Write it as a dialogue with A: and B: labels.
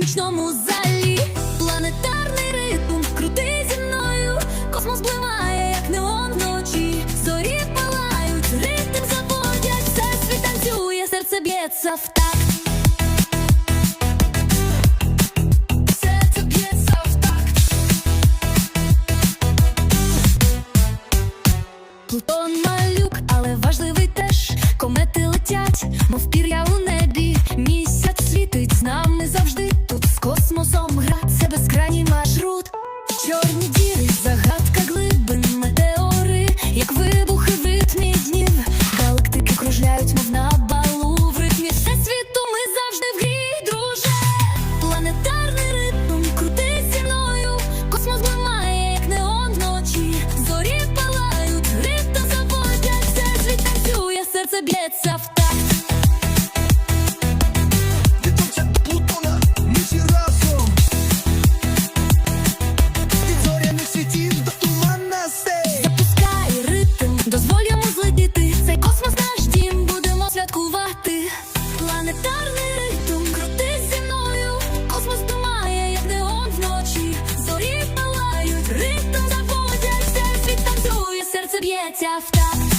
A: космічному залі, планетарний ритм крутий зі мною, космос пливає, як неон вночі, зорі палають, ритм заводять, все світ танцює, серце б'ється в такт. Плутон малюк, але важливий теж. Комети летять, мов пір'я у небі. Місяць світить з нами завжди космосом град, це безкрайній маршрут. Чорні діри, загадка глибин, метеори, як вибухи в ритмі днів. Галактики кружляють, мов на балу в ритмі. Всесвіту ми завжди в грі, друже. Планетарний ритм крути мною. Космос блимає, як неон вночі. Зорі палають, ритм заводять. світ танцює, серце б'ється в та. дозволь йому злетіти, цей космос наш дім будемо святкувати. Планетарний ритм, крути зі мною, космос думає, як неон вночі, зорі палають, ритм заводять, все світ танцює, серце б'ється в так